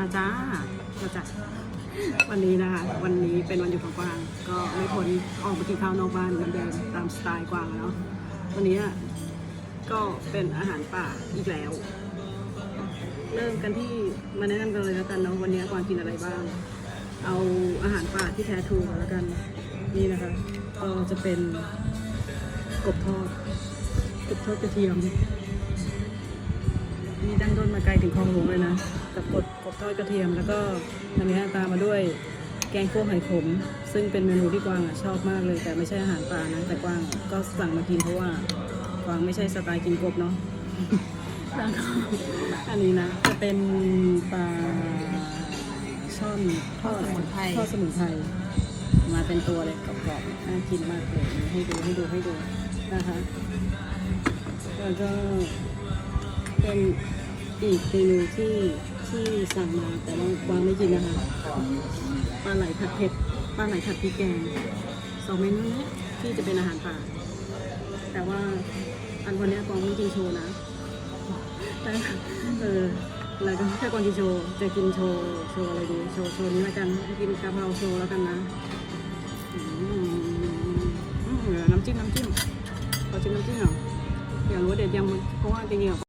แล้วจ้า มาจาวันนี้นะคะ วันนี้เป็นวันหยุดของกวาง ก็ไม่พ้นออกมากินข้าวนอกบ้านเหมือนเดิมตามสไตล์กวางเนาะ วันนี้ก็เป็นอาหารป่าอีกแล้ว เริ่มกันที่มาแนะนำกันเลยแล้วกันเนาะ วันนี้กวางกินอะไรบ้าง เอาอาหารป่าที่แท้ทรูแล้วกัน นี่นะคะ ก็จะเป็นกบทอดกบทอดกระเทียม มีดั้งต้นมาไกลถึงคลองหลวงเลยนะ กับกดกบทอดกระเทียม แล้วก็อันนี้ตามมาด้วยแกงคั่วไข่ขม ซึ่งเป็นเมนูที่กวางอะชอบมากเลย แต่ไม่ใช่อาหารป่านะ แต่กวางก็สั่งมากินเพราะว่ากวางไม่ใช่สไตล์กินกบเนาะแล้วก็อันนี้นะ จะเป็นปลาช่อนทอดทอดสมุนไพรทอดสมุนไพรมาเป็นตัวเลยกรอบๆน่ากินมากเลยให้ดูให้ดูให้ดูนะคะแล้วก็ เป็นอีกเมนูที่ที่สั่งมาแต่ว่าวางไม่กินนะคะปลาไหลผัดเผ็ดปลาไหลผัดพริกแกงสองเมนูนี้ที่จะเป็นอาหารป่า แต่ว่าอันวันนี้กวางไม่กินโชว์นะแต่เออแล้วก็ถ้ากวางกินโชว์จะกินโชว์โชว์อะไรดีโชว์โชว์นี้แล้วกันกินกะเพราโชว์แล้วกันนะน้ำจิ้มน้ำจิ้มขอจิ้มน้ำจิ้มหน่อยอยากรู้เด็ดยังเพราะว่าจริงๆอ